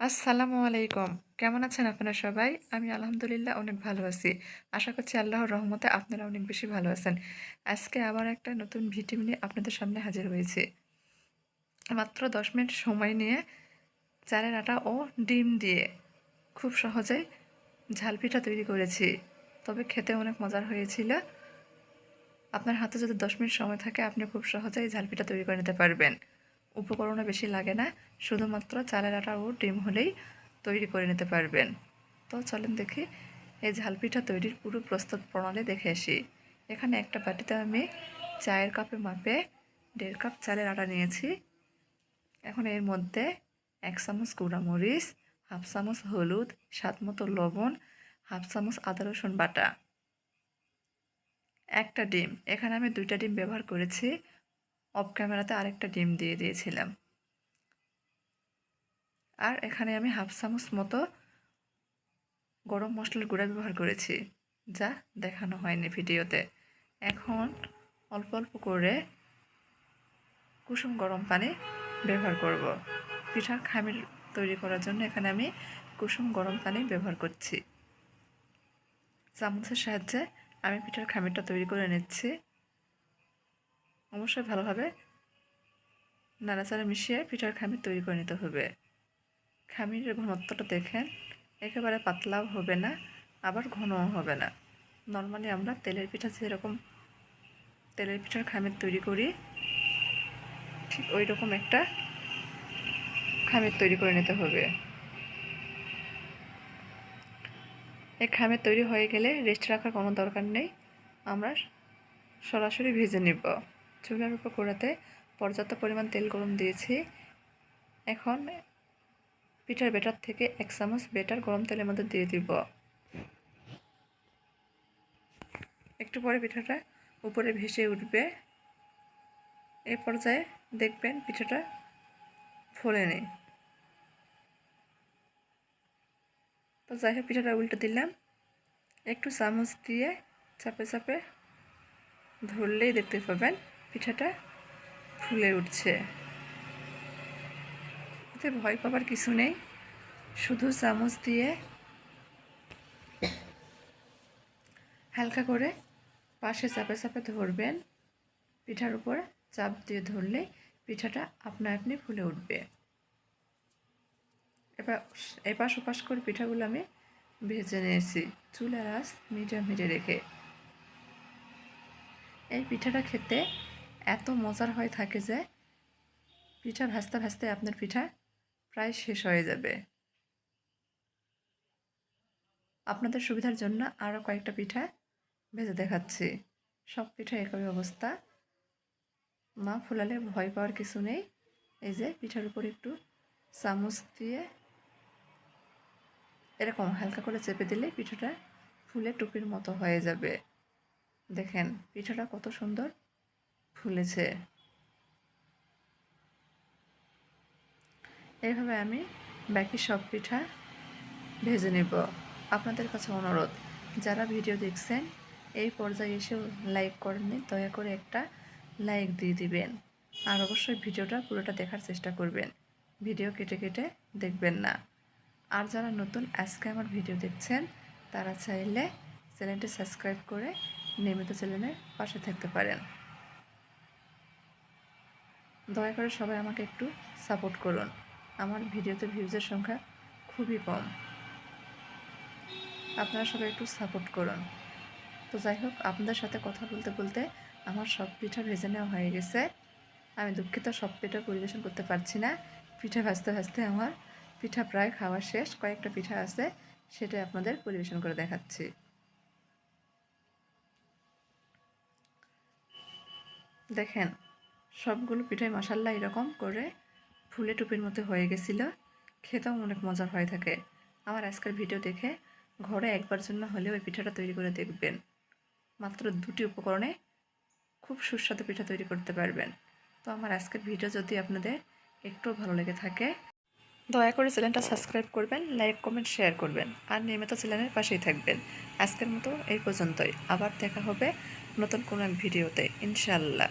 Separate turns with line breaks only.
আসসালামু আলাইকুম। কেমন আছেন আপনারা সবাই? আমি আলহামদুলিল্লাহ অনেক ভালো আছি। আশা করছি আল্লাহর রহমতে আপনারা অনেক বেশি ভালো আছেন। আজকে আবার একটা নতুন ভিডিও নিয়ে আপনাদের সামনে হাজির হয়েছি। মাত্র দশ মিনিট সময় নিয়ে চালের আটা ও ডিম দিয়ে খুব সহজেই ঝাল পিঠা তৈরি করেছি। তবে খেতে অনেক মজার হয়েছিল। আপনার হাতে যদি দশ মিনিট সময় থাকে, আপনি খুব সহজেই ঝাল পিঠা তৈরি করে নিতে পারবেন। উপকরণও বেশি লাগে না, শুধুমাত্র চালের আটা ও ডিম হলেই তৈরি করে নিতে পারবেন। তো চলেন দেখি, এই ঝাল পিঠা তৈরির পুরো প্রস্তুত প্রণালী দেখে আসি। এখানে একটা বাটিতে আমি চায়ের কাপে মাপে দেড় কাপ চালের আটা নিয়েছি। এখন এর মধ্যে এক চামচ গুঁড়ামরিচ হাফ চামচ হলুদ, স্বাদ মতো লবণ, হাফ চামচ আদা রসুন বাটা। একটা ডিম, এখানে আমি দুইটা ডিম ব্যবহার করেছি। অফ ক্যামেরাতে আরেকটা ডিম দিয়ে দিয়েছিলাম। আর এখানে আমি হাফ চামচ মতো গরম মশলার গুঁড়া ব্যবহার করেছি, যা দেখানো হয়নি ভিডিওতে। এখন অল্প অল্প করে কুসুম গরম পানি ব্যবহার করব। পিঠার খামির তৈরি করার জন্য এখানে আমি কুসুম গরম পানি ব্যবহার করছি। চামচের সাহায্যে আমি পিঠার খামিরটা তৈরি করে নিচ্ছি। অবশ্যই ভালোভাবে নাড়াচাড়া মিশিয়ে পিঠার খামির তৈরি করে নিতে হবে। খামিরের ঘনত্বটা দেখেন, একেবারে পাতলাও হবে না, আবার ঘনও হবে না। নর্মালি আমরা তেলের পিঠা যেরকম তেলের পিঠার খামির তৈরি করি, ঠিক ওই রকম একটা খামির তৈরি করে নিতে হবে। এই খামের তৈরি হয়ে গেলে রেস্ট রাখার কোনো দরকার নেই, আমরা সরাসরি ভেজে নিব। চুলার উপর কড়াতে পর্যাপ্ত পরিমাণ তেল গরম দিয়েছি। এখন পিঠার বেটার থেকে এক চামচ বেটার গরম তেলের মধ্যে দিয়ে দিব। একটু পরে পিঠাটা উপরে ভেসে উঠবে। এ পর্যায়ে দেখবেন পিঠাটা ফোলে নেই তো যাই হোক, পিঠাটা উল্টে দিলাম। একটু চামচ দিয়ে চাপে চাপে ধরলেই দেখতে পাবেন। পিঠাটা ফুলে উঠছে। এতে ভয় পাবার কিছু নেই। শুধু চামচ দিয়ে হালকা করে পাশে চাপে চাপে ধরবেন। পিঠার উপর চাপ দিয়ে ধরলে পিঠাটা আপনা আপনি ফুলে উঠবে। এবার এপাশ ওপাশ করে পিঠাগুলো আমি ভেজে নিয়েছি। চুলার আঁচ মিডিয়াম হিটে রেখে। এই পিঠাটা খেতে এত মজার হয়ে থাকে যে পিঠা ভাজতে ভাজতে আপনার পিঠা প্রায় শেষ হয়ে যাবে। আপনাদের সুবিধার জন্য আরও কয়েকটা পিঠা ভেজে দেখাচ্ছি। সব পিঠা একই অবস্থা। মা ফুলালে ভয় পাওয়ার কিছু নেই। এই যে পিঠার উপর একটু চামচ দিয়ে এরকম হালকা করে চেপে দিলে পিঠাটা ফুলে টুপির মতো হয়ে যাবে। দেখেন, পিঠাটা কত সুন্দর। ফুলেছে। এইভাবে আমি বাকি সব পিঠা ভেজে নেব। আপনাদের কাছে অনুরোধ, যারা ভিডিও দেখছেন, এই পর্যায়ে এসেও লাইক করেননি, দয়া করে একটা লাইক দিয়ে দিবেন। আর অবশ্যই ভিডিওটা পুরোটা দেখার চেষ্টা করবেন। ভিডিও কেটে কেটে দেখবেন না। আর যারা নতুন, আজকে আমার ভিডিও দেখছেন, তারা চাইলে চ্যানেলটি সাবস্ক্রাইব করে নিয়মিত চ্যানেলের পাশে থাকতে পারেন। দয়া করে সবাই আমাকে একটু সাপোর্ট করুন। আমার ভিডিওতে ভিউজের সংখ্যা খুবই কম। আপনারা সবাই একটু সাপোর্ট করুন। তো যাই হোক, আপনাদের সাথে কথা বলতে বলতে আমার সব পিঠা ভেজে নেওয়া হয়ে গেছে। আমি দুঃখিত, সব পিঠা পরিবেশন করতে পারছি না। পিঠা ভাজতে ভাজতে আমার পিঠা প্রায় খাওয়া শেষ। কয়েকটা পিঠা আছে সেটা আপনাদের পরিবেশন করে দেখাচ্ছি। দেখেন সবগুলো পিঠাই মশাল্লা এরকম করে ফুলে টুপির মতো হয়ে গেছিল। খেতেও অনেক মজার হয়ে থাকে। আমার আজকের ভিডিও দেখে ঘরে একবার জন্য হলেও ওই পিঠাটা তৈরি করে দেখবেন। মাত্র দুটি উপকরণে খুব সুস্বাদু পিঠা তৈরি করতে পারবেন। তো আমার আজকের ভিডিও যদি আপনাদের একটু ভালো লেগে থাকে, দয়া করে চ্যানেলটা সাবস্ক্রাইব করবেন, লাইক, কমেন্ট, শেয়ার করবেন আর নিয়মিত চ্যানেলের পাশেই থাকবেন। আজকের মতো এই পর্যন্তই। আবার দেখা হবে নতুন কোনো এক ভিডিওতে। ইনশাআল্লাহ।